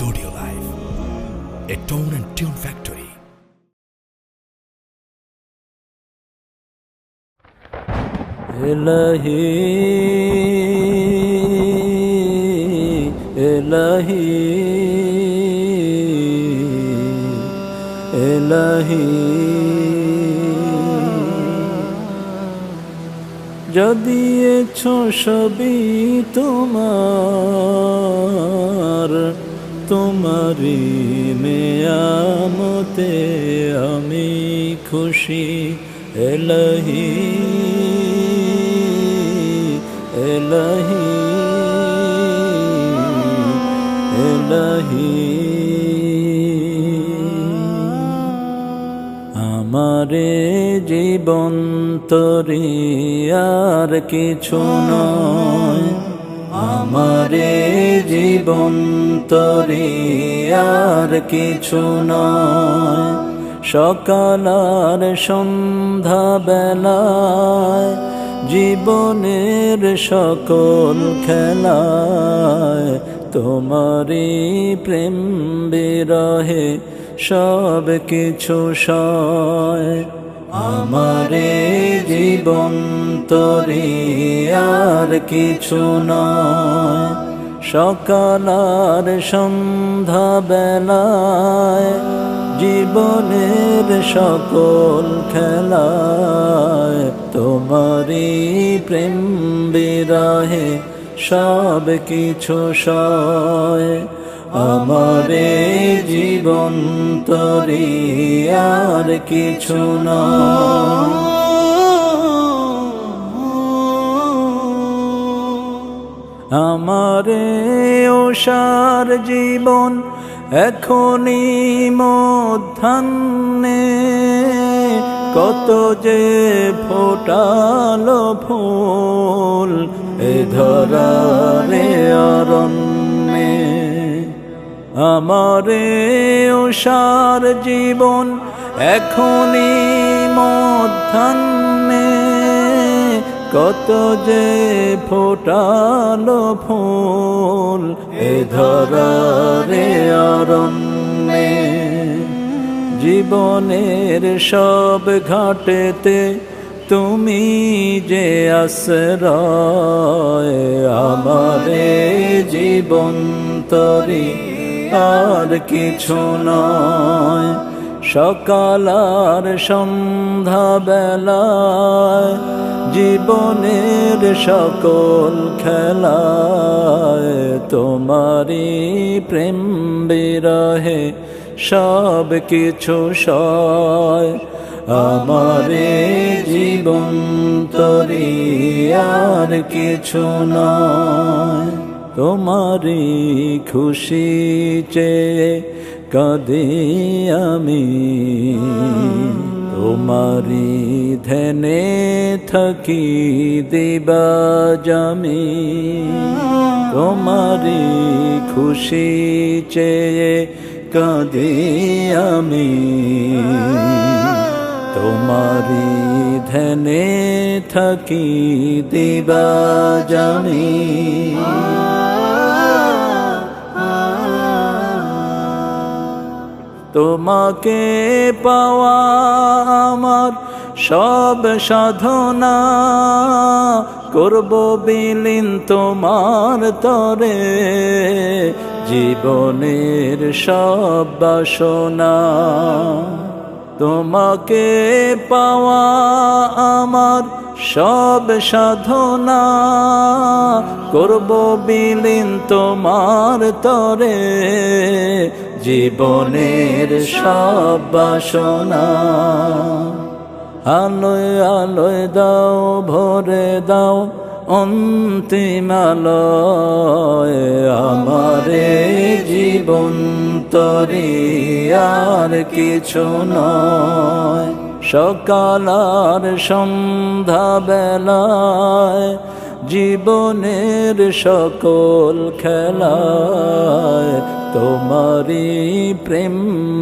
Studio Live, a tone and tune factory. এলাহি এলাহি এলাহি যদি এছো সবই তোমার তোমারি মেয়ামতে আমি খুশি এলাহি এলাহি এলাহি। আমারে জীবন আর কিছু নয়। আমারে জীবন তরি আর কিছু নয়। সকাল আর সন্ধ্যা বেলায় জীবনের সকল খেলায় তোমারই প্রেম বিরহে সব কিছু সয়। আমারে জীবন তরি আর কিছু না। সকাল আর সন্ধ্যা বেলায় জীবনের সকল খেলায় তোমারই প্রেম বিরাহে সব কিছু সয়। আমারে জীবন তরি আর কিছু আমারে ওষার জীবন এখনই মধ্যাহ্নে। কত যে ফোটালো ফুল এ ধরারে অরণ্যে। আমারে ওষার জীবন এখনই মধ্যাহ্নে। কত যে ফোটালো ফুল এ ধরারে অরণ্যে। জীবনের সব ঘাটেতে তুমি যে আশ্রয়, আমারে জীবন তরি আর কিছু নয়। সকাল আর সন্ধ্যা বেলায় জীবনের সকল খেলায় তোমারই প্রেম বিরহে সব কিছু সয়। আমারে জীবন তরি আর কিছু নয়। তোমারি খুশি চেয়ে কাঁদে আমি। তোমারি ধ্যানে থাকি দিবা জামি। তোমারি খুশি চেয়ে কাঁদে আমি। তোমারি ধ্যানে থাকি দিবা জামি। তোমাকে পাওয়া আমার সব সাধনা করব বিলীন তোমার তরে। জীবনের সব বাসনা তোমাকে পাওয়া আমার সব সাধনা করব বিলীন তোমার তরে। জীবনের সব বাসনা। আলোয় আলোয় দাও, ভরে দাও অন্তিমালয় আমারে জীবন তরি, আর কিছু নয়। সকাল আর সন্ধ্যা বেলায় জীবনের সকল খেলায় তোমারি প্রেম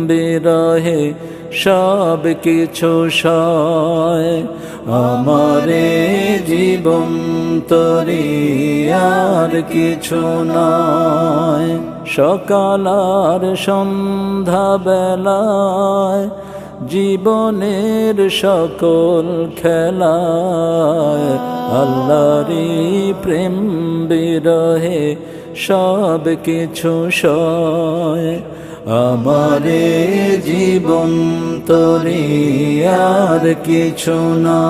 বিরহে সব কিছু সয়। আমারে জীবন তরি আর কিছু নয়। সকাল আর সন্ধ্যা বেলায় জীবনের সকল খেলায় আল্লাহরি প্রেম বিরহে সব কিছু সয়। আমারে জীবন তরি আর কিছু না